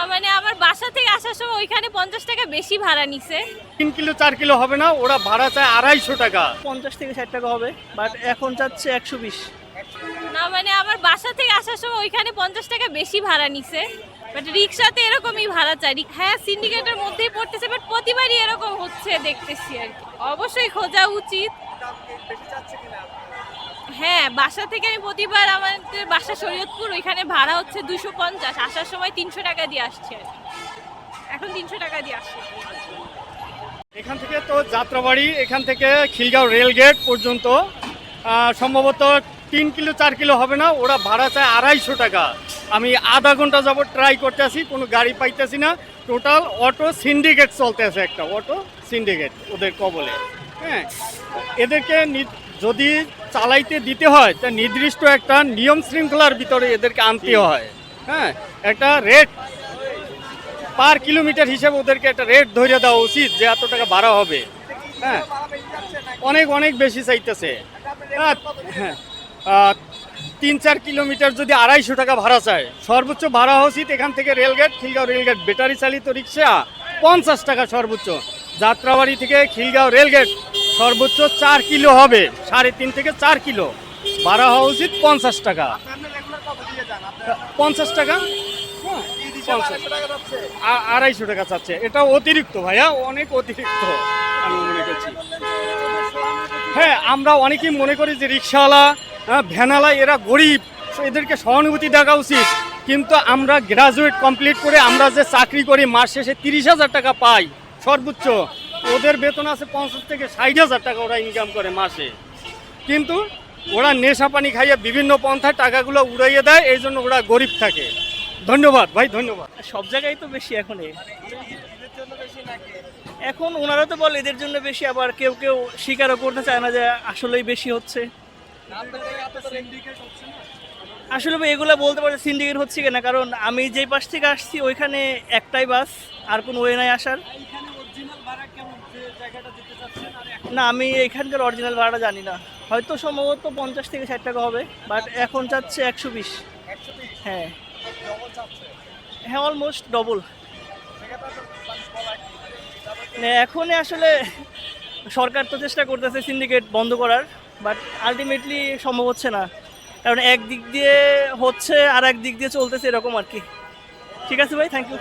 না মানে আমার বাসা থেকে আসার সময় ওইখানে পঞ্চাশ টাকা বেশি ভাড়া নিছে। তিন কিলো চার কিলো হবে না ওরা ভাড়া চায় আড়াইশো টাকা। পঞ্চাশ থেকে ষাট টাকা হবে বাট এখন চাচ্ছে একশো বিশ। না মানে আমার বাসা থেকে আসার সময় ওইখানে পঞ্চাশ টাকা বেশি ভাড়া নিছে। বাট রিক্সাতে এরকমই ভাড়া চাই রিক- হ্যাঁ সিন্ডিকেটের মধ্যেই পড়তেছে বাট প্রতিবারই এরকম হচ্ছে দেখতেছি আর কি। অবশ্যই খোঁজা উচিত। হ্যাঁ বাসা থেকে আমি প্রতিবার আমাদের বাসা শরীয়তপুর, ওইখানে ভাড়া হচ্ছে দুশো পঞ্চাশ। আসার সময় তিনশো টাকা দিয়ে আসছে এখন তিনশো টাকা দিয়ে আসছে। এখান থেকে তো যাত্রাবাড়ি, এখান থেকে খিলগাঁও রেল গেট পর্যন্ত। সম্ভবত তিন কিলো, চার কিলো হবে না, ওরা ভাড়া চায় আড়াইশো টাকা। আমি আধা ঘণ্টা যাবত ট্রাই করতেছি কোনো গাড়ি পাইতেছি না। টোটাল অটো সিন্ডিকেট চলতেছে একটা অটো সিন্ডিকেট ওদের কবলে। হ্যাঁ এদেরকে যদি চালাইতে দিতে হয় তা নির্দিষ্ট একটা নিয়ম শৃঙ্খলার ভিতরে এদেরকে আনতে হয়। হ্যাঁ একটা রেট পার কিলোমিটার হিসেবে ওদেরকে একটা রেট ধরে দেওয়া উচিত যে এত টাকা ভাড়া হবে। হ্যাঁ অনেক অনেক বেশি চাইতেছে। হ্যাঁ, তিন চার কিলোমিটার যদি আড়াইশো টাকা ভাড়া চায় সর্বোচ্চ ভাড়া উচিত এখান থেকে রেলগেট খিলগাঁও রেলগেট ব্যাটারি চালিত রিক্সা পঞ্চাশ টাকা সর্বোচ্চ। যাত্রাবাড়ি থেকে খিলগাঁও রেলগেট সর্বোচ্চ চার কিলো হবে, সাড়ে তিন থেকে চার কিলো। ভাড়া হওয়া উচিত পঞ্চাশ টাকা। পঞ্চাশ টাকা? আড়াইশো টাকা চাচ্ছে। এটা অতিরিক্ত ভাইয়া, অনেক অতিরিক্ত, আমি মনে করছি। হ্যাঁ আমরা অনেকেই মনে করি যে রিক্সাওয়ালা ভ্যানালা এরা গরিব, এদেরকে সহানুভূতি দেখা উচিত। কিন্তু আমরা গ্রাজুয়েট কমপ্লিট করে আমরা যে চাকরি করি, মাস শেষে তিরিশ হাজার টাকা পাই, সর্বোচ্চ। ওদের বেতন আছে পঞ্চাশ থেকে ষাট হাজার টাকা ওরা ইনকাম করে মাসে। কিন্তু ওরা নেশা পানি খাইয়ে বিভিন্ন পন্থায় টাকাগুলো উড়াইয়ে দেয়, এই জন্য ওরা গরিব থাকে। ধন্যবাদ, ভাই, ধন্যবাদ। সব জায়গায় তো বেশি এখন এখন ওনারা তো বলে এদের জন্য বেশি, আবার কেউ কেউ স্বীকারও করতে চায় না যে আসলেই বেশি হচ্ছে। আসলে এগুলো বলতে পারে সিন্ডিকেট হচ্ছে কিনা কারণ আমি যেই পাশ থেকে আসছি, ওইখানে একটাই বাস আর কোনো ওয়ে নাই আসার। না আমি এখানকার অরিজিনাল ভাড়াটা জানি না। হয়তো সম্ভবত পঞ্চাশ থেকে ষাট টাকা হবে বাট এখন চাচ্ছে একশো বিশ। হ্যাঁ। হ্যাঁ অলমোস্ট ডবল এখন আসলে সরকার তো চেষ্টা করতেছে সিন্ডিকেট বন্ধ করার বাট আলটিমেটলি সম্ভব হচ্ছে না। কারণ এক দিক দিয়ে হচ্ছে আর এক দিক দিয়ে চলতেছে এরকম আর কি। ঠিক আছে ভাই থ্যাংক ইউ